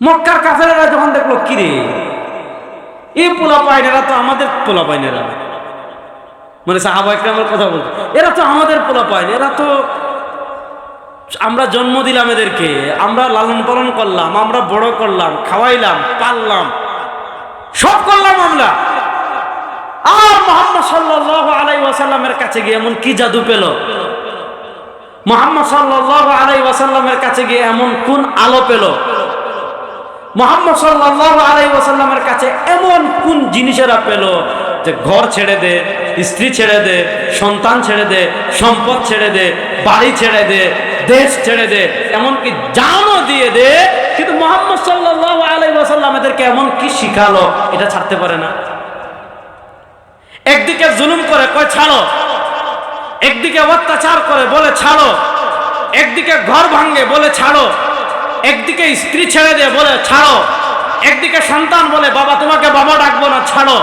মক্কার কাফেরেরা যখন দেখল, কিরে? এই পোলা পাইনেরা তো আমাদের পোলা পাইনেরা মানে সাহাবা একরামের কথা বলতে এরা তো আমাদের পোলা পাইন এরা তো আমরা জন্ম দিলাম এদেরকে, আমরা লালন পালন করলাম, আমরা বড় করলাম, খাওয়াইলাম, পাললাম, সব করলাম আমরা। আর মোহাম্মদ সাল্লাহ আলাই ওয়াসাল্লামের কাছে গিয়ে এমন কি জাদু পেল? মোহাম্মদ সাল্লাহ আলাই ওয়াসাল্লামের কাছে গিয়ে এমন কোন আলো পেল? মোহাম্মদ সাল্লাহ আলাই ওয়াসাল্লামের কাছে এমন কোন জিনিসেরা পেল যে ঘর ছেড়ে দে, স্ত্রী ছেড়ে দে, সন্তান ছেড়ে দে, সম্পদ ছেড়ে দে, বাড়ি ছেড়ে দে, দেশ ছেড়ে দে, এমনকি জানও দিয়ে দে, কিন্তু মোহাম্মদ সাল্লাহ আলাই ওয়াসাল্লাম এদেরকে এমন কি শিখালো, এটা ছাড়তে পারে না। একদিকে জুলুম করে, কয় ছাড়ো। একদিকে অত্যাচার করে, বলে ছাড়ো। একদিকে ঘর ভাঙ্গে বলে ছাড়ো। একদিকে স্ত্রী ছেড়ে দিয়ে বলে, ছাড়ো। একদিকে সন্তান বলে, বাবা, তোমাকে বাবা ডাকবো না, ছাড়ো।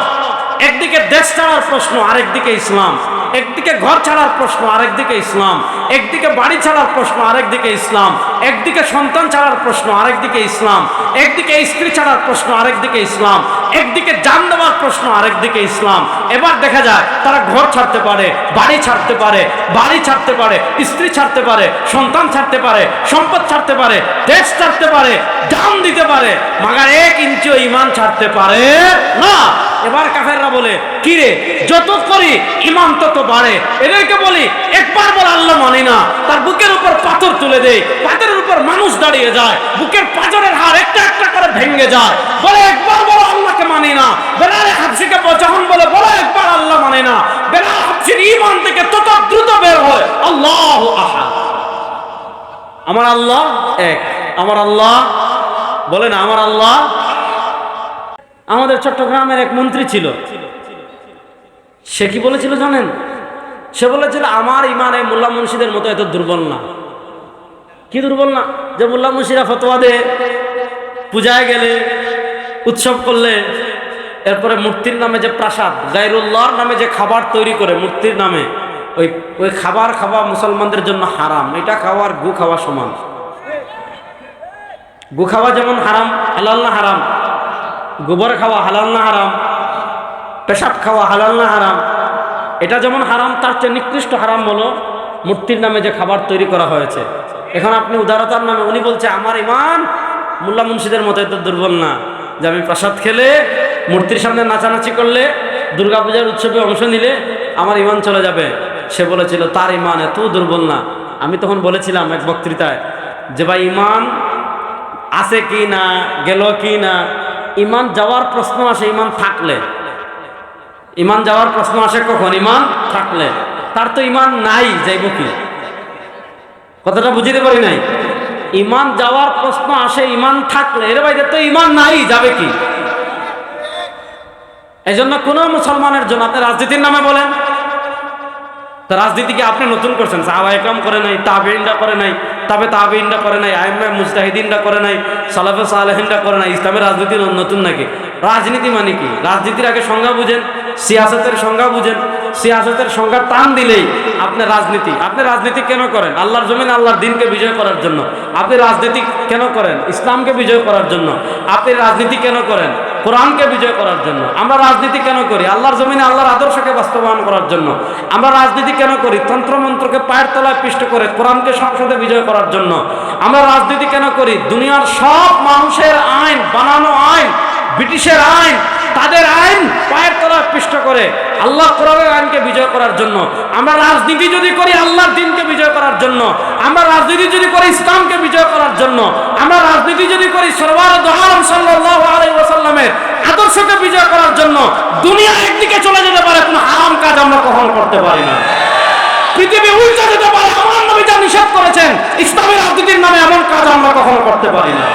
একদিকে দেশ ছাড়ার প্রশ্ন, আরেকদিকে ইসলাম। একদিকে ঘর ছাড়ার প্রশ্ন, আরেকদিকে ইসলাম। একদিকে বাড়ি ছাড়ার প্রশ্ন, আরেকদিকে ইসলাম। একদিকে সন্তান ছাড়ার প্রশ্ন, আরেকদিকে ইসলাম। একদিকে স্ত্রী ছাড়ার প্রশ্ন, আরেকদিকে ইসলাম। একদিকে জান দেওয়ার প্রশ্ন, আরেকদিকে ইসলাম। এবার দেখা যায় তারা ঘর ছাড়তে পারে, বাড়ি ছাড়তে পারে, বাড়ি ছাড়তে পারে, স্ত্রী ছাড়তে পারে, সন্তান ছাড়তে পারে, সম্পদ ছাড়তে পারে, দেশ ছাড়তে পারে, জান দিতে পারে, মাগার এক ইঞ্চিও ইমান ছাড়তে পারে না। এবার কাফেররা বলে, কিরে, যত করি ইমান তত বাড়ে। এদেরকে বলি, একবার বলে আল্লাহ মানি না। তার বুকের উপর পাথর তুলে দেয় পাথরের উপর মানুষ দাঁড়িয়ে যায়, বুকের পাথরের হার একটা একটা করে ভেঙে যায়। বলে, একবার বলো আল্লাহকে মানি না। বেলাল হাফসিকে যখন বলে, বলো, একবার আল্লাহ মানে না। বেলাল হাফসির ইমান থেকে তত দ্রুত বের হয়, আল্লাহ আহা আমার আল্লাহ এক, আমার আল্লাহ, বলে না, আমার আল্লাহ আমাদের চট্টগ্রামের এক মন্ত্রী ছিল। সে কি বলেছিল জানেন? সে বলেছিল, আমার ইমান এই মোল্লা মুন্সিদের মতো এত দুর্বল না। কি দুর্বল না? যে মোল্লা মুন্সিরা ফতোয়া দে পূজায় গেলে, উৎসব করলে, এরপরে মূর্তির নামে যে প্রাসাদ গাইরুল্লাহর নামে যে খাবার তৈরি করে মূর্তির নামে, ওই ওই খাবার খাওয়া মুসলমানদের জন্য হারাম। এটা খাওয়ার গু খাওয়া সমান। গু খাওয়া যেমন হারাম, হালাল না হারাম? গোবর খাওয়া হালাল না হারাম? পেশাব খাওয়া হালাল না হারাম? এটা যেমন হারাম, তার চেয়ে নিকৃষ্ট হারাম হলো মূর্তির নামে যে খাবার তৈরি করা হয়েছে। এখন আপনি উদারতার নামে উনি বলছে, আমার ইমান? মোল্লা মুন্সিদের মতো এত দুর্বল না। যে আমি প্রসাদ খেলে, মূর্তির সামনে নাচানাচি করলে দুর্গাপূজার উৎসবে অংশ নিলে, আমার ইমান চলে যাবে। সে বলেছিল, তার ইমান এত দুর্বল না। আমি তখন বলেছিলাম এক বক্তৃতায়, যে ভাই, ইমান আছে কি না? গেল কি না? ইমান যাওয়ার প্রশ্ন আসে, ইমান থাকলে। ইমান যাওয়ার প্রশ্ন আসে কখন? ইমান থাকলে। তার তো ইমান নাই, যাইব কি? কথাটা বুঝিতে পারি নাই? ইমান যাওয়ার প্রশ্ন আসে, ইমান থাকলে। এর বাইরে তো ইমান নাই, যাবে কি? এই জন্য কোনো মুসলমানের জন্য আপনি রাজনীতির নামে বলেন। তা রাজনীতিকে আপনি নতুন করছেন। সাহাবা একরাম করে নাই তাবেইনরা করে নাই, তবে তাবেইনরা করে নাই আইমা মুস্তাহিদিনরা করে নাই, সালাফে সালেহিনরা করে নাই। ইসলামের রাজনীতি নতুন নাকি? রাজনীতি মানে কি? রাজনীতির আগে সংজ্ঞা বুঝেন, সিয়াসতের সংজ্ঞা বুঝেন, সিয়াসতের সংজ্ঞা টান দিলেই আপনি রাজনীতি। আপনি রাজনীতি কেন করেন? আল্লাহর জমিন, আল্লাহর দিনকে বিজয় করার জন্য। আপনি রাজনীতি কেন করেন? ইসলামকে বিজয় করার জন্য। আপনি রাজনীতি কেন করেন? কোরআনকে বিজয় করার জন্য। আমরা রাজনীতি কেন করি? আল্লাহর জমিনে আল্লাহর আদর্শকে বাস্তবায়ন করার জন্য। আমরা রাজনীতি কেন করি? তন্ত্রমন্ত্রকে পায়ের তলায় পিষ্ট করে কোরআনকে সংসদে বিজয় করার জন্য। আমরা রাজনীতি কেন করি? দুনিয়ার সব মানুষের আইন, বানানো আইন, ব্রিটিশের আইন, তাদের আইন পায়ের তলায় পিষ্ট করে আল্লাহ কোরআনের আইনকে বিজয় করার জন্য। আমরা রাজনীতি যদি করি, আল্লাহর দিনকে বিজয় করার জন্য। আমরা রাজনীতি যদি করি, ইসলামকে বিজয় করার রাজনীতি যদি করি সরবার দোহারম ওয়াসাল্লামের আদর্শকে বিজয় করার জন্য দুনিয়া একদিকে চলে যেতে পারে, কোনো আরাম কাজ আমরা কখনো করতে পারি না। পৃথিবী উল্টে যেতে পারে, আমার নবী যা নিষেধ করেছেন, ইসলামী রাজনীতির নামে এমন কাজ আমরা কখনো করতে পারি না।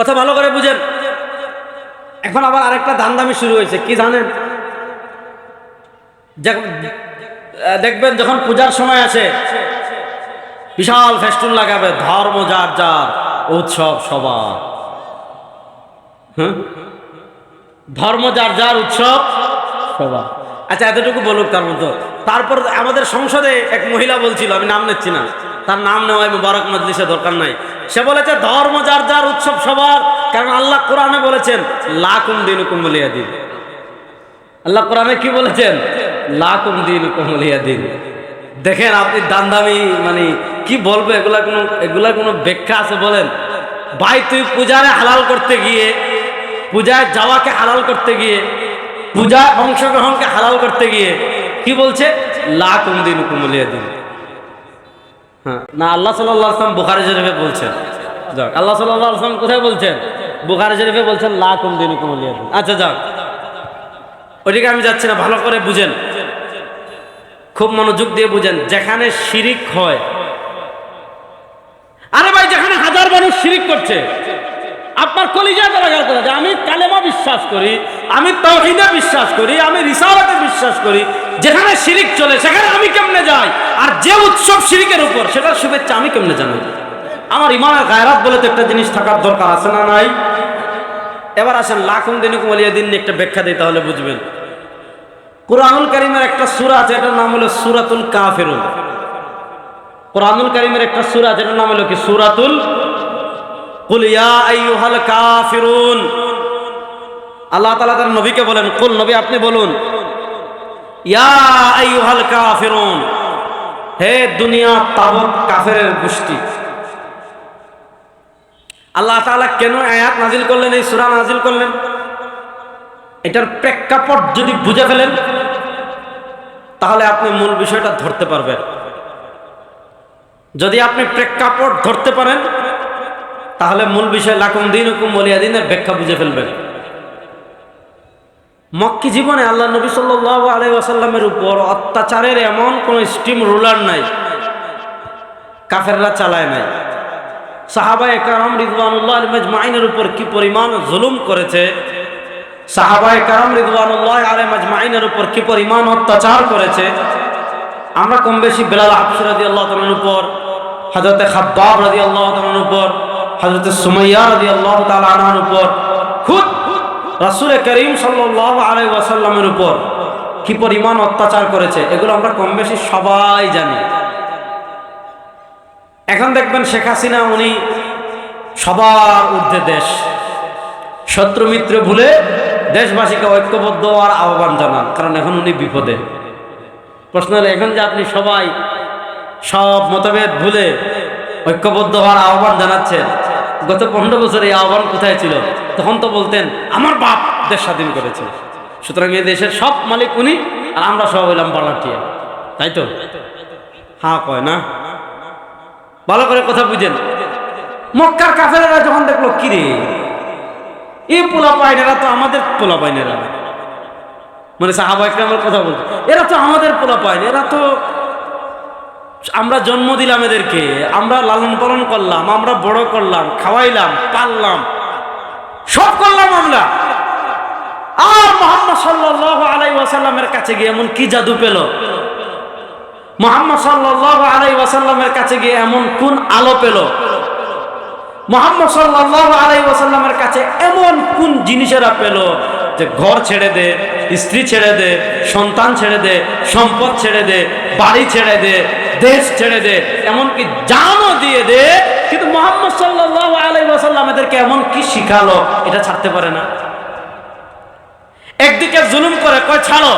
কথা ভালো করে বুঝেন। এখন আবার আরেকটা ধান্দামি শুরু হয়েছে, কি জানেন? দেখবেন যখন পূজার সময় আসে, বিশাল ফেস্টুন লাগাবে, ধর্ম যার যার, উৎসব সবার। হ্যাঁ ধর্ম যার যার, উৎসব সবার। আচ্ছা এতটুকু বলুক তার মতো তারপর আমাদের সংসদে এক মহিলা বলছিল, আমি নাম নিচ্ছি না। তার নাম নেওয়ায় মুবারক মজলিসে দরকার নাই। সে বলেছে, ধর্ম যার যার, উৎসব সবার। কারণ আল্লাহ কোরআনে বলেছেন, লাকুম দিন কুমলিয়া দিন আল্লাহ কোরআনে কি বলেছেন? লাকুম দিন কুমলিয়া দিন দেখেন আপনি দামদামি মানে কি বলব, এগুলা কোনো এগুলা কোনো ব্যাখ্যা আছে বলেন? ভাই, তুই পূজারে হালাল করতে গিয়ে, পূজায় যাওয়াকে হালাল করতে গিয়ে, পূজায় অংশগ্রহণকে হালাল করতে গিয়ে কি বলছে? লা কুম দিন কুমলিয়া দিন হ্যাঁ। না আল্লাহ সাল্লাহ আসলাম বুখারি শরীফে বলছেন। যাক। আল্লাহ সাল্লাহ আসলাম কোথায় বলছেন? বুখারি শরীফে বলছেন লা কুম দিন কুমলিয়া দিন। আচ্ছা যাক। ওইদিকে আমি যাচ্ছি না ভালো করে বুঝেন। খুব মনোযোগ দিয়ে বুঝেন যেখানে শিরিক হয়। আরে ভাই যেখানে হাজার মানুষ শিরিক করছে। আপনার কলিজা গেল কথা যে আমি কালেমা বিশ্বাস করি, আমি তহিদে বিশ্বাস করি, আমি রিসালাতে বিশ্বাস করি। যেখানে শিরিক চলে, সেখানে আমি কেমনে যাই? আর যে উৎসব শিরিকের উপর, সেটার শুভেচ্ছা আমি কেমনে জানাই আমার ইমানের গায়রাত বলে তো একটা জিনিস থাকার দরকার আছে না নাই? এবার আসেন লাখুন দিন কুমালিয়া দিন একটা ব্যাখ্যা দিই, তাহলে বুঝবেন। কোরআনুল করিমের একটা সূরা আছে, এটার নাম হলো সূরাতুল কাফিরুন। কোরআনুল করিমের একটা সূরা আছে, এটার নাম হলো কি? সূরাতুল আল্লাহ তাআলা তার নবীকে বলেন, কুল নবী আপনি বলুন, ইয়া কাফিরুন। হে দুনিয়া তাবৎ কাফেরের গোষ্ঠী। আল্লাহ তাআলা কেন আয়াত নাজিল করলেন, এই সূরা নাজিল করলেন? এটার প্রেক্ষাপট যদি বুঝে ফেলেন, তাহলে আপনি মূল বিষয়টা ধরতে পারবেন। যদি আপনি প্রেক্ষাপট ধরতে পারেন তাহলে মূল বিষয় লাকুম দিন হুকুম বলিয়া দিনের ব্যাখ্যা বুঝে ফেলবেন। মক্কি জীবনে আল্লাহ নবী সাল্লাহ আলাই আসাল্লামের উপর অত্যাচারের এমন কোন স্টিম রুলার নাই, কাফেররা চালায় নাই। সাহাবা একরাম রিদওয়ানুল্লাহ মাইনের উপর কি পরিমাণ জুলুম করেছে, সাহাবায় কারাম রিদওয়ানুল্লাহ আলে মাজমাইনের উপর কি পরিমাণ অত্যাচার করেছে, আমরা কম বেশি বেলাল হাফসি রাদি আল্লাহ উপর হজরতে খাব্বাব রাদি আল্লাহ উপর হজরতে সুমাইয়া রাদি আল্লাহ তালার উপর, খুদ রাসুল করিম সাল্লাহ আলাই ওয়াসাল্লামের উপর কি পরিমাণ অত্যাচার করেছে, এগুলো আমরা কম বেশি সবাই জানি। এখন দেখবেন শেখ হাসিনা উনি সবার ঊর্ধ্বে দেশ, শত্রু মিত্র ভুলে দেশবাসীকে ঐক্যবদ্ধ হওয়ার আহ্বান জানান, কারণ এখন উনি বিপদে। প্রশ্ন হলো, এখন যে আপনি সবাই সব মতভেদ ভুলে ঐক্যবদ্ধ হওয়ার আহ্বান জানাচ্ছেন গত পনেরো বছর এই আহ্বান কোথায় ছিল? তখন তো বলতেন, আমার বাপ দেশ স্বাধীন করেছে। সুতরাং এই দেশের সব মালিক উনি, আর আমরা সব হইলাম বালাটিয়া। তাই তো? হ্যাঁ কয় না? ভালো করে কথা বুঝেন। মক্কার কাফেরা যখন দেখল কিরে এই পোলা পাইনেরা তো আমাদের পোলা পাইনেরা মানে সাহাবা একরামের কথা বলতে এরা তো আমাদের পোলা পাইন এরা তো আমরা জন্ম দিলাম এদেরকে, আমরা লালন পালন করলাম, আমরা বড় করলাম, খাওয়াইলাম, পাললাম। সব করলাম আমরা। আর মোহাম্মদ সাল্লাহ আলাই ওয়াসাল্লামের কাছে গিয়ে এমন কি জাদু পেল? মোহাম্মদ সাল্লাহ আলাই ওয়াসাল্লামের কাছে গিয়ে এমন কোন আলো পেল? মোহাম্মদ সাল্লাহ আলাই ওয়াসাল্লামের কাছে এমন কোন জিনিসেরা পেল? যে ঘর ছেড়ে দে, স্ত্রী ছেড়ে দে, সন্তান ছেড়ে দে, সম্পদ ছেড়ে দে, বাড়ি ছেড়ে দে, দেশ ছেড়ে দে, এমনকি জানও দিয়ে দে, কিন্তু মোহাম্মদ সাল্লাহ আলাই এদেরকে এমন কি শিখালো, এটা ছাড়তে পারে না। একদিকে জুলুম করে, কয় ছাড়ো।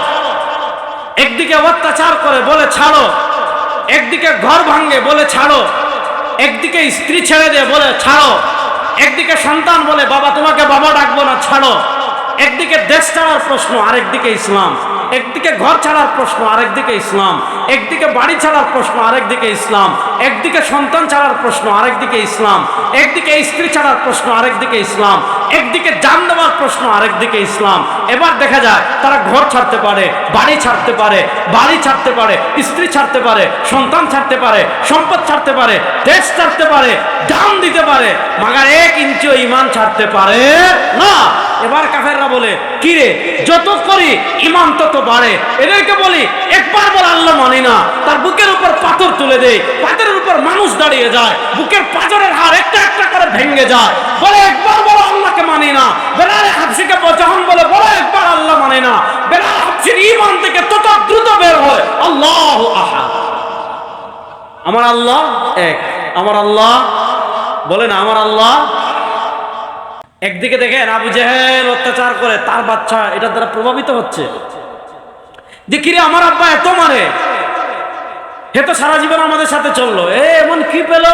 একদিকে অত্যাচার করে, বলে ছাড়ো। একদিকে ঘর ভাঙ্গে বলে ছাড়ো। একদিকে স্ত্রী ছেড়ে দিয়ে বলে ছাড়ো। একদিকে সন্তান বলে, বাবা, তোমাকে বাবা ডাকবো না, ছাড়ো। একদিকে দেশ ছাড়ার প্রশ্ন, আরেকদিকে ইসলাম। একদিকে ঘর ছাড়ার প্রশ্ন, আরেকদিকে ইসলাম। একদিকে বাড়ি ছাড়ার প্রশ্ন, আরেকদিকে ইসলাম। একদিকে সন্তান ছাড়ার প্রশ্ন, আরেকদিকে ইসলাম। একদিকে স্ত্রী ছাড়ার প্রশ্ন, আরেকদিকে ইসলাম। একদিকে জান দেওয়ার প্রশ্ন, আরেকদিকে ইসলাম। এবার দেখা যায়, তারা ঘর ছাড়তে পারে, বাড়ি ছাড়তে পারে, বাড়ি ছাড়তে পারে, স্ত্রী ছাড়তে পারে, সন্তান ছাড়তে পারে, সম্পদ ছাড়তে পারে, দেশ ছাড়তে পারে দাম দিতে পারে, মাগার এক ইঞ্চিও ইমান ছাড়তে পারে না। এবার কাফেররা বলে, কিরে, যত করি ইমান তত বাড়ে। এদেরকে বলি, একবার বল আল্লাহ মানি না, তার বুকের উপর পাথর তুলে দেয় পাথরের উপর মানুষ দাঁড়িয়ে যায়, বুকের পাথরের হার একটা একটা করে ভেঙে যায়। বলে, একবার বলো আল্লাহকে মানি না। বলে হাবশিকে ব- যখন বলে, বলো একবার আল্লাহ মানে না। বেলাল হাবশির ইমান থেকে তত দ্রুত বের হয়, আল্লাহ আহাদ। আমার আল্লাহ এক, আমার আল্লাহ, বলে না, আমার আল্লাহ একদিকে দেখেন আবু জেহেল অত্যাচার করে, তার বাচ্চা এটার দ্বারা প্রভাবিত হচ্ছে। যে কিরে আমার আব্বা এত মারে। হে তো সারা জীবন আমাদের সাথে চলল। এ, এমন কি পেল?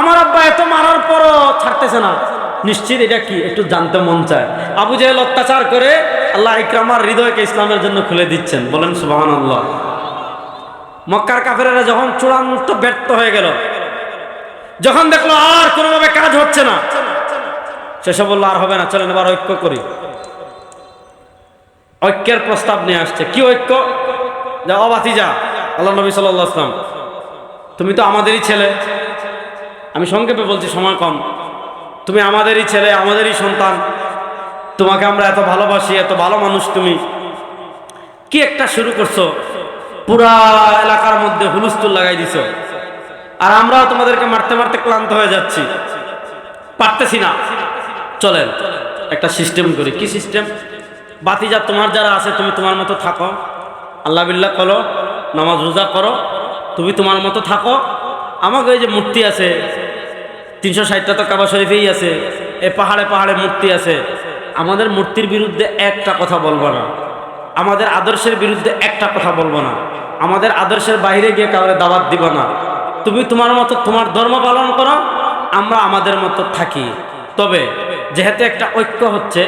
আমার আব্বা এত মারার পরও ছাড়তেছে না। নিশ্চিত এটা কি? একটু জানতে মন চায়। আবু জেহেল অত্যাচার করে আল্লাহ ইকরামার হৃদয়কে ইসলামের জন্য খুলে দিচ্ছেন। বলেন সুবাহান আল্লাহ মক্কার কাফেরা যখন চূড়ান্ত ব্যর্থ হয়ে গেল, যখন দেখল আর কোনোভাবে কাজ হচ্ছে না সেসব বলল, আর হবে না, চলেন এবার ঐক্য করি। ঐক্যের প্রস্তাব নিয়ে আসছে। কি ঐক্য? যা অবাতি যা আল্লাহ নবী সাল্লাহ আসলাম তুমি তো আমাদেরই ছেলে। আমি সংক্ষেপে বলছি, সময় কম। তুমি আমাদেরই ছেলে, আমাদেরই সন্তান। তোমাকে আমরা এত ভালোবাসি, এত ভালো মানুষ তুমি। কি একটা শুরু করছ? পুরা এলাকার মধ্যে হুলুস্তুল লাগাই দিছো। আর আমরাও তোমাদেরকে মারতে মারতে ক্লান্ত হয়ে যাচ্ছি। পারতেছি না। চলেন, একটা সিস্টেম করি। কি সিস্টেম বাতিজা তোমার যারা আছে, তুমি তোমার মতো থাকো। আল্লাহ বিল্লাহ করো, নামাজ রোজা করো, তুমি তোমার মতো থাকো। আমাকে ওই যে মূর্তি আছে, তিনশো ষাটটা তো কাবা শরীফেই আছে, এ পাহাড়ে পাহাড়ে মূর্তি আছে। আমাদের মূর্তির বিরুদ্ধে একটা কথা বলব না। আমাদের আদর্শের বিরুদ্ধে একটা কথা বলব না। আমাদের আদর্শের বাইরে গিয়ে কাউরে দাওয়াত দিব না। তুমি তোমার মতো তোমার ধর্ম পালন করো, আমরা আমাদের মতো থাকি। তবে যেহেতু একটা ঐক্য হচ্ছে,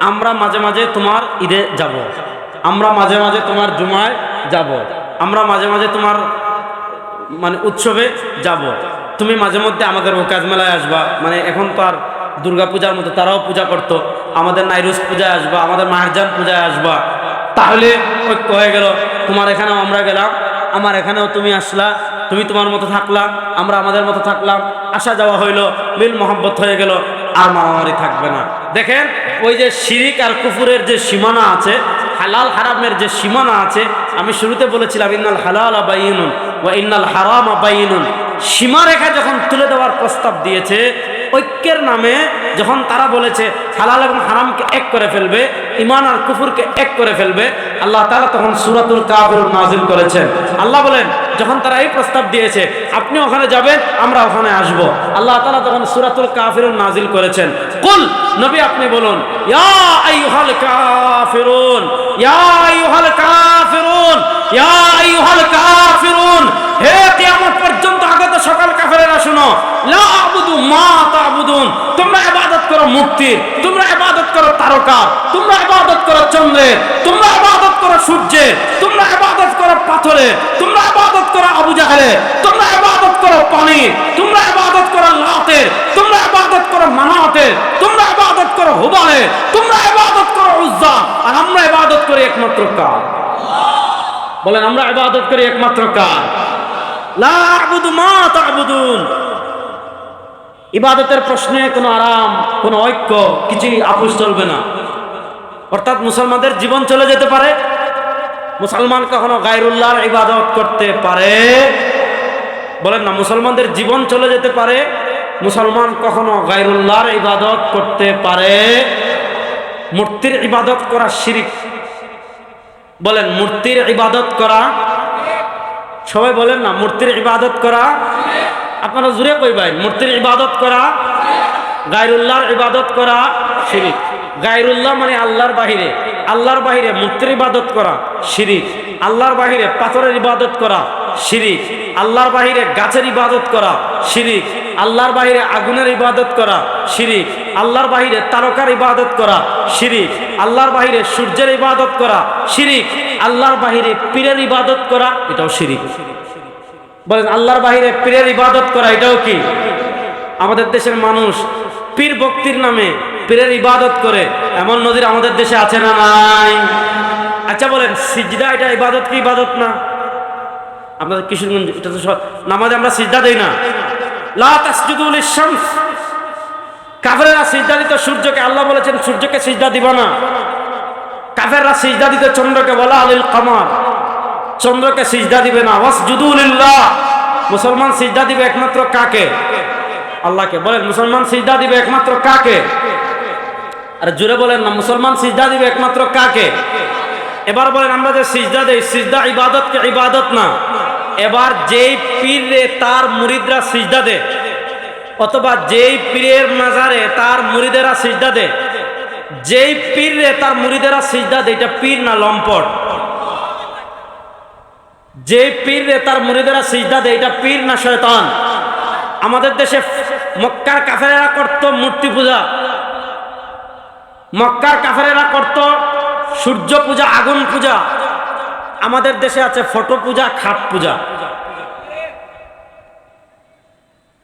আমরা মাঝে মাঝে তোমার ঈদে যাব। আমরা মাঝে মাঝে তোমার জুমায় যাব। আমরা মাঝে মাঝে তোমার মানে উৎসবে যাব। তুমি মাঝে মধ্যে আমাদের ওকাজ মেলায় আসবা। মানে এখন তো আর দুর্গা পূজার মতো তারাও পূজা করতো। আমাদের নাইরুস পূজায় আসবা, আমাদের মাহেরজান পূজায় আসবা। তাহলে ঐক্য হয়ে গেল, তোমার এখানেও আমরা গেলাম, আমার এখানেও তুমি আসলা, তুমি তোমার মতো থাকলা, আমরা আমাদের মতো থাকলাম। আসা যাওয়া হইল মিল মোহাম্মত হয়ে গেল। আর মারামারি থাকবে না। দেখেন, ওই যে শিরিক আর কুফুরের যে সীমানা আছে, হালাল হারামের যে সীমানা আছে, আমি শুরুতে বলেছিলাম, ইন্নাল হালাল আবাইনুন ওয়া ইন্নাল হারাম আবাইনুন সীমারেখা যখন তুলে দেওয়ার প্রস্তাব দিয়েছে ঐক্যের নামে যখন তারা বলেছে, হালাল এবং হারামকে এক করে ফেলবে ইমান আর কুফুরকে এক করে ফেলবে, আল্লাহ তাআলা তখন সূরাতুল কাফিরুন নাজিল করেছেন। আল্লাহ বলেন, যখন তারা এই প্রস্তাব দিয়েছে, আপনি ওখানে যাবেন, আমরা ওখানে আসব। আল্লাহ তাআলা তখন সূরাতুল কাফিরুন নাজিল করেছেন। কুল, নবী আপনি বলুন, ইয়া ইয়া ইয়া হে কিয়ামত পর্যন্ত সকল কাফেরেরা শুনো লা আবুদু মা তাবুদুন তোমরা ইবাদত করো মূর্তির তোমরা ইবাদত করো তারকা তোমরা ইবাদত করো চন্দ্রের তোমরা ইবাদত করো সূর্যের তোমরা ইবাদত করো পাথরের তোমরা ইবাদত করো আবু জাহেলের তোমরা ইবাদত করো পানির তোমরা ইবাদত করো লাতের তোমরা ইবাদত করো মানাতের তোমরা ইবাদত করো হুবালের তোমরা ইবাদত করো উজ্জা আর আমরা ইবাদত করি একমাত্র কার বলেন আমরা ইবাদত করি একমাত্র কার লা আবুদু মা তাবুদুন ইবাদতের প্রশ্নে কোনো আরাম, কোনো ঐক্য কিছুই আপোষ চলবে না। অর্থাৎ মুসলমানদের জীবন চলে যেতে পারে। মুসলমান কখনো গায়রুল্লাহর ইবাদত করতে পারে। বলেন না, মুসলমানদের জীবন চলে যেতে পারে। মুসলমান কখনো গায়রুল্লাহর ইবাদত করতে পারে। মূর্তির ইবাদত করা শিরিক। বলেন, মূর্তির ইবাদত করা সবাই বলেন না, মূর্তির ইবাদত করা। আপনারা জুড়ে কইবেন মূর্তির ইবাদত করা, গায়রুল্লাহর ইবাদত করা শিরিক। গায়রুল্লাহ মানে আল্লাহর বাহিরে আল্লাহর বাহিরে মূর্তির ইবাদত করা শিরিক। আল্লাহর বাহিরে পাথরের ইবাদত করা শিরিক। আল্লাহর বাহিরে গাছের ইবাদত করা শিরিক। আল্লাহর বাহিরে আগুনের ইবাদত করা শিরিক। আল্লাহর বাহিরে তারকার ইবাদত করা শিরিক। আল্লাহর বাহিরে সূর্যের ইবাদত করা শিরিক। আল্লাহর বাহিরে পীরের ইবাদত করা, এটাও শিরিক। বলেন, আল্লাহর বাহিরে পীরের ইবাদত করা, এটাও কি? আমাদের দেশের মানুষ পীর ভক্তির নামে পীরের ইবাদত করে। এমন নদীর আমাদের দেশে আছে না নাই? আচ্ছা বলেন, সিজদা এটা ইবাদত কি ইবাদত না? আপনাদের কিশোরগঞ্জ, এটা তো নামাজে আমরা সিজদা দেই না। লা তাসজুদুল শামস কাফেররা সিজদা দিত সূর্যকে, আল্লাহ বলেছেন, সূর্যকে সিজদা দিব না। কাফেররা সিজদা দিতে চন্দ্রকে বলা আলিল কামার। চন্দ্রকে সিজদা দিবে না। ওয়াস জুদুলিল্লাহ মুসলমান সিজদা দিবে একমাত্র কাকে? আল্লাহকে। বলেন, মুসলমান সিজদা দিবে একমাত্র কাকে? আর জুড়ে বলেন না, মুসলমান সিজদা দিবে একমাত্র কাকে? এবার বলেন, আমরা যে সিজদা দেই, সিজদা ইবাদতকে ইবাদত না? এবার যেই পীর তার মুরিদরা সিজদা দে অথবা যেই পীরের মাজারে তার মুরিদেরা সিজদা দে যেই পীর তার মুরিদেরা সিজদা দে এটা পীর না লম্পট? যে পীর তার মুরিদেরা সিজদা দেয়, এটা পীর না শয়তান? আমাদের দেশে মক্কার কাফেরেরা করত মূর্তি পূজা। মক্কার কাফেরেরা করত সূর্য পূজা, আগুন পূজা। আমাদের দেশে আছে ফটো পূজা, খাট পূজা।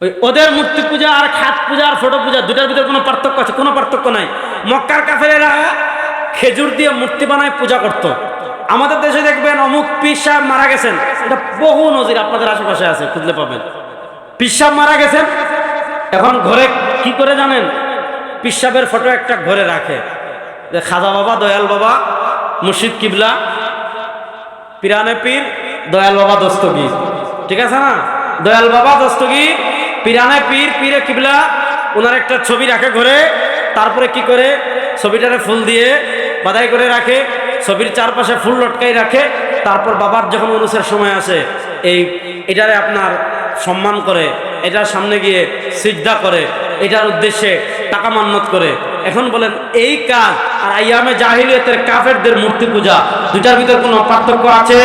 ওই ওদের মূর্তি পূজা আর খাট পূজা আর ফটো পূজা, দুটার ভিতরে কোনো পার্থক্য আছে? কোনো পার্থক্য নাই। মক্কার কাফেরেরা খেজুর দিয়ে মূর্তি বানায় পূজা করত। আমাদের দেশে দেখবেন অমুক পীর মারা গেছেন। এটা বহু নজির আপনাদের আশেপাশে আছে, খুঁজলে পাবেন। পীর মারা গেছেন। এখন ঘরে কি করে জানেন? পীর ফটো একটা ঘরে রাখে। যে খাজা বাবা, দয়াল বাবা, মুর্শিদ কিবলা, পিরানে পীর, দয়াল বাবা দস্তগীর। ঠিক আছে না? দয়াল বাবা দস্তগীর পিরানে পীর, পীরে কিবলা ওনার একটা ছবি রাখে ঘরে। তারপরে কি করে? ছবিটারে ফুল দিয়ে বাধাই করে রাখে। ছবির চারপাশে ফুল লটকাই রাখে। তারপর বাবার যখন অনুসের সময় আসে, এই এটারে আপনার সম্মান করে, এটার সামনে গিয়ে সিদ্ধা করে, এটার উদ্দেশ্যে টাকা মান্নত করে। এখন বলেন, এই কাজ আর আইয়ামে জাহিলিয়তের কাফেরদের মূর্তি পূজা দুটার ভিতর কোনো পার্থক্য আছে?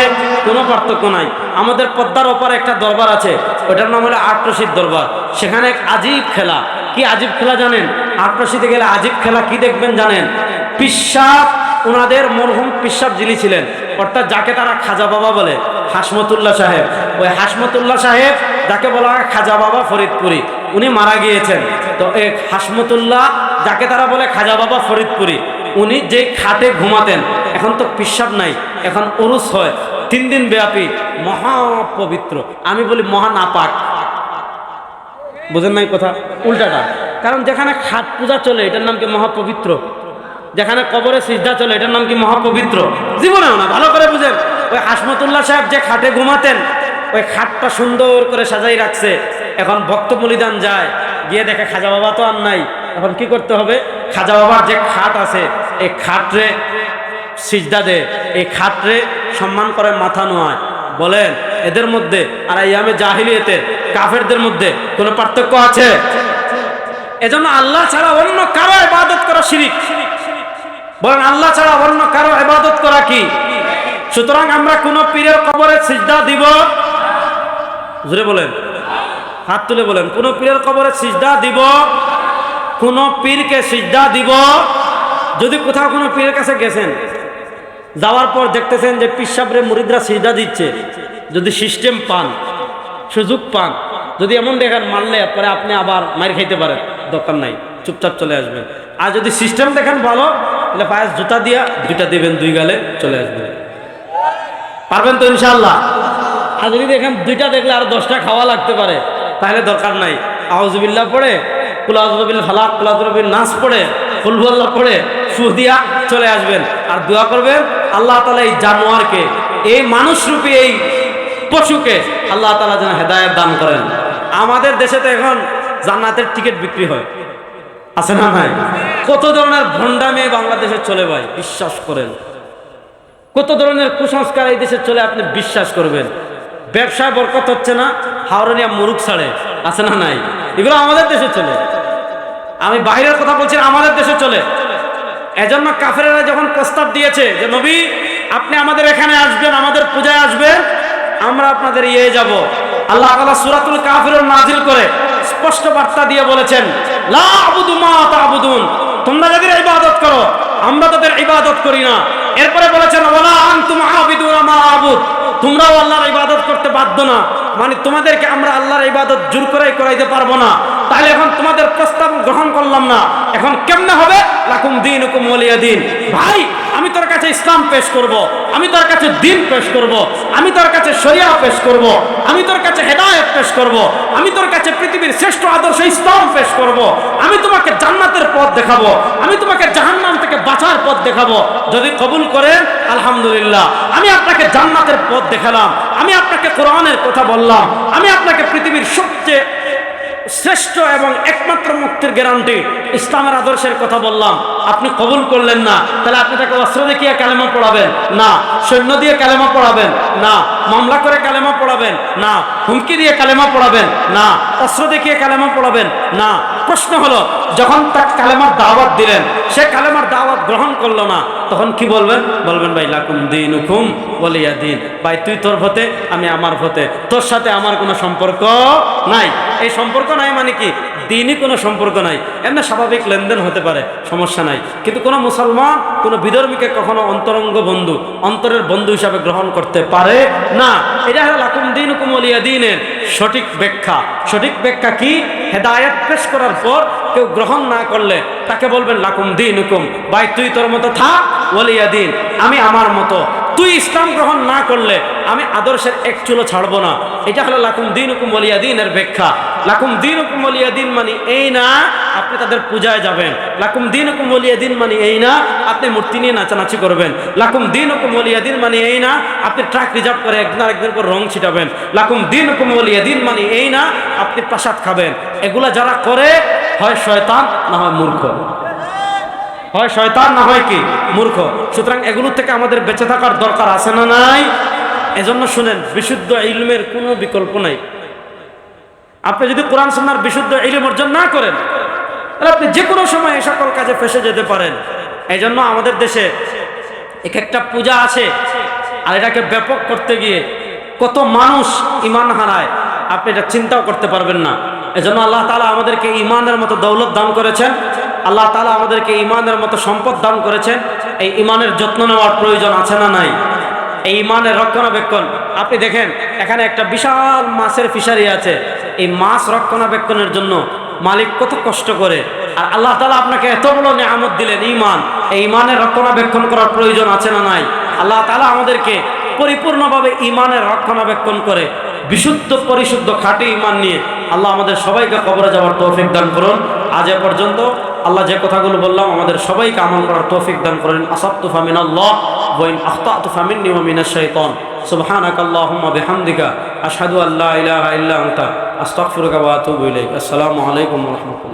কোনো পার্থক্য নাই। আমাদের পদ্মার ওপারে একটা দরবার আছে, ওটার নাম হলো আটরশিদ দরবার। সেখানে এক আজীব খেলা। কি আজীব খেলা জানেন? আটরশিদে গেলে আজীব খেলা কি দেখবেন জানেন? পিসাব ওনাদের মরহুম পিসাব যিনি ছিলেন, অর্থাৎ যাকে তারা খাজা বাবা বলে, হাসমতুল্লাহ সাহেব। ওই হাসমতুল্লাহ সাহেব, যাকে বলা হয় খাজা বাবা ফরিদপুরি, উনি মারা গিয়েছেন। তো এই হাসমতুল্লাহ, যাকে তারা বলে খাজা বাবা ফরিদপুরি, উনি যে খাটে ঘুমাতেন, এখন তো পিসাব নাই, এখন অরুস হয়। তিন দিন ব্যাপী মহাপবিত্র। আমি বলি মহা নাপাক বুঝেন নাই কথা? উল্টাটা। কারণ যেখানে খাট পূজা চলে, এটার নাম কি মহাপবিত্র? যেখানে কবরে সিজদা চলে, এটার নাম কি মহাপবিত্র? জীবনেও না, ভালো করে বুঝেন। ওই হাসমতুল্লাহ সাহেব যে খাটে ঘুমাতেন, ওই খাটটা সুন্দর করে সাজাই রাখছে। এখন ভক্ত বলিদান যায়, গিয়ে দেখে খাজা বাবা তো আর নাই। এখন কি করতে হবে? খাজা বাবার যে খাট আছে, এই খাটরে সিজদা দে, এই খাটরে সম্মান করে মাথা নোয়ায়। বলেন, এদের মধ্যে আর ইয়ামে জাহিলিয়েতে কাফেরদের মধ্যে কোনো পার্থক্য আছে? এজন্য আল্লাহ ছাড়া অন্য কারও ইবাদত করা শিরিক। বলেন, আল্লাহ ছাড়া অন্য কারও ইবাদত করা কি? সুতরাং আমরা কোন পীরের কবরে সিজদা দিব? জুড়ে বলেন। হাত তুলে বলেন, কোন পীরের কবরে সিজদা দিব? কোন পীরকে সিজদা দিব? যদি কোথাও কোনো পীরের কাছে গেছেন যাওয়ার পর দেখতেছেন যে পিসাবরে মুরিদরা সিজদা দিচ্ছে। যদি সিস্টেম পান, সুযোগ পান, যদি এমন দেখেন মারলে পরে আপনি আবার মার খাইতে পারেন, দরকার নাই, চুপচাপ চলে আসবেন। আর যদি সিস্টেম দেখেন ভালো, তাহলে পায়ে জুতা দিয়া দুইটা দেবেন দুই গালে চলে আসবেন। পারবেন তো ইনশাল্লাহ আর যদি দেখেন দুইটা দেখলে আর দশটা খাওয়া লাগতে পারে, তাহলে দরকার নাই। আউজবিল্লা পড়ে কুলাজবিল ফালাক কুলাজবিল নাচ পড়ে ফুলবল্লা পড়ে ফু দিয়া চলে আসবেন। আর দোয়া করবেন আল্লাহ তালা এই জানোয়ারকে, এই মানুষরূপী এই পশুকে আল্লাহ তালা যেন হেদায়ত দান করেন। আমাদের দেশে তো এখন জান্নাতের টিকিট বিক্রি হয়। আছে না ভাই? কত ধরনের ভণ্ডামে বাংলাদেশে চলে ভাই, বিশ্বাস করেন। কত ধরনের কুসংস্কার এই দেশে চলে আপনি বিশ্বাস করবেন। ব্যবসায় বরকত হচ্ছে না হাওড়ানিয়া মুরুখ ছাড়ে। আছে না নাই? এগুলো আমাদের দেশে চলে। আমি বাইরের কথা বলছি, আমাদের দেশে চলে। এজন্য কাফেরেরা যখন প্রস্তাব দিয়েছে যে, নবী, আপনি আমাদের এখানে আসবেন, আমাদের পূজায় আসবেন, আমরা আপনাদের ইয়ে যাব। আল্লাহ তাআলা সুরাতুল কাফিরুন নাজিল করে স্পষ্ট বার্তা দিয়ে বলেছেন, লা আবুদু মা তা'বুদুন তোমরা যাদের ইবাদত করো, আমরা তাদের ইবাদত করি না। এরপরে বলেছেন, ওয়ালা আনতুম আবিদুনা মা আবুদ তোমরাও আল্লাহর ইবাদত করতে বাধ্য না মানে তোমাদেরকে আমরা আল্লাহর ইবাদত জোর করেই করাইতে পারব না তাহলে এখন তোমাদের প্রস্তাব গ্রহণ করলাম না এখন কেমনে হবে লাকুম দিন হুকুম ওলিয়া দিন ভাই, আমি তোর কাছে ইসলাম পেশ করব। আমি তোর কাছে দিন পেশ করব। আমি তোর কাছে শরিয়া পেশ করব। আমি তোর কাছে হেদায়ত পেশ করব। আমি তোর কাছে পৃথিবীর শ্রেষ্ঠ আদর্শ ইসলাম পেশ করব। আমি তোমাকে জান্নাতের পথ দেখাবো আমি তোমাকে জাহান্নাম থেকে বাঁচার পথ দেখাবো যদি কবুল করেন আলহামদুলিল্লাহ। আমি আপনাকে জান্নাতের পথ দেখালাম, আমি আপনাকে কোরআনের কথা বললাম, আমি আপনাকে পৃথিবীর সবচেয়ে শ্রেষ্ঠ এবং একমাত্র মুক্তির গ্যারান্টি ইসলামের আদর্শের কথা বললাম। আপনি কবুল করলেন না, তাহলে আপনি তাকে অস্ত্র দেখিয়ে কালেমা পড়াবেন। না, সৈন্য দিয়ে কালেমা পড়াবেন। না, মামলা করে কালেমা পড়াবেন। না, হুমকি দিয়ে কালেমা পড়াবেন। না, অস্ত্র দেখিয়ে কালেমা পড়াবেন। না, প্রশ্ন হলো, যখন তার কালেমার দাওয়াত দিলেন, সে কালেমার দাওয়াত গ্রহণ করল না, তখন কি বলবেন? বলবেন, ভাই, লাকুম দিন হুকুম বলিয়া দিন ভাই, তুই তোর ভতে, আমি আমার ভতে। তোর সাথে আমার কোনো সম্পর্ক নাই। এই সম্পর্ক নাই মানে কি? দিনই কোনো সম্পর্ক নাই। এমনি স্বাভাবিক লেনদেন হতে পারে, সমস্যা নাই। কিন্তু কোনো মুসলমান, কোনো বিধর্মীকে কখনো অন্তরঙ্গ বন্ধু, অন্তরের বন্ধু হিসাবে গ্রহণ করতে পারে না। এটা হলো লাকুম দিন কুমলিয়া দিনের সঠিক ব্যাখ্যা। সঠিক ব্যাখ্যা কি? হেদায়ত পেশ করার পর কেউ গ্রহণ না করলে তাকে বলবেন লাকুম দিন হুকুম ভাই, তুই তোর মতো থাক, ওলিয়া দিন। আমি আমার মতো। তুই ইসলাম গ্রহণ না করলে আমি আদর্শের এক চুলো ছাড়বো না। এটা হলো লাকুম দিন হুকুম বলিয়া দিনের ব্যাখ্যা। লাকুম দিন হুকুম দিন মানে এই না, আপনি তাদের পূজায় যাবেন। লাকুম দিন হুকুম দিন মানে এই না, আপনি মূর্তি নিয়ে নাচানাচি করবেন। লাকুম দিন হুকুম দিন মানে এই না, আপনি ট্রাক রিজার্ভ করে একদিন আরেকদিন করে রং ছিটাবেন। লাকুম দিন হুকুম দিন মানে এই না, আপনি প্রসাদ খাবেন। এগুলা যারা করে, হয় শয়তান, না হয় মূর্খ। হয় শয়তান না হয় কি? মূর্খ। সুতরাং এগুলো থেকে আমাদের বেঁচে থাকার দরকার আছে না নাই? এজন্য শুনেন, বিশুদ্ধ ইলমের কোনো বিকল্প নাই। আপনি যদি কোরআন সন্ন্যার বিশুদ্ধ ইলম অর্জন না করেন, তাহলে আপনি যে কোনো সময় এই সকল কাজে ফেসে যেতে পারেন। এই জন্য আমাদের দেশে এক একটা পূজা আছে, আর এটাকে ব্যাপক করতে গিয়ে কত মানুষ ইমান হারায়, আপনি এটা চিন্তাও করতে পারবেন না। এজন্য আল্লাহ তালা আমাদেরকে ইমানের মতো দৌলত দান করেছেন। আল্লাহ তালা আমাদেরকে ইমানের মতো সম্পদ দান করেছেন। এই ইমানের যত্ন নেওয়ার প্রয়োজন আছে না নাই? এই ইমানের রক্ষণাবেক্ষণ, আপনি দেখেন, এখানে একটা বিশাল মাছের ফিশারি আছে। এই মাছ রক্ষণাবেক্ষণের জন্য মালিক কত কষ্ট করে। আর আল্লাহ তালা আপনাকে এত বড় নিয়ামত দিলেন ইমান এই ইমানের রক্ষণাবেক্ষণ করার প্রয়োজন আছে না নাই? আল্লাহ তালা আমাদেরকে পরিপূর্ণভাবে ইমানের রক্ষণাবেক্ষণ করে, বিশুদ্ধ, পরিশুদ্ধ খাঁটি ইমান নিয়ে আল্লাহ আমাদের সবাইকে কবরে যাওয়ার তৌফিক দান করুন। আজ এ পর্যন্ত আল্লাহ যে কথাগুলো বললাম, আমাদের সবাইকে আমল করার তৌফিক দান করেন। আসাত্তু ফামিন আল্লাহ ওয়াইন আখতাতু ফামিন মিনাশ শাইতান। সুবহানাক আল্লাহুম্মা বিহামদিকা, আশহাদু আল্লা ইলাহা ইল্লা আনতা, আস্তাগফিরুকা ওয়া আতুবু ইলাইক। আসসালামু আলাইকুম ওয়া রাহমাতুল্লাহ।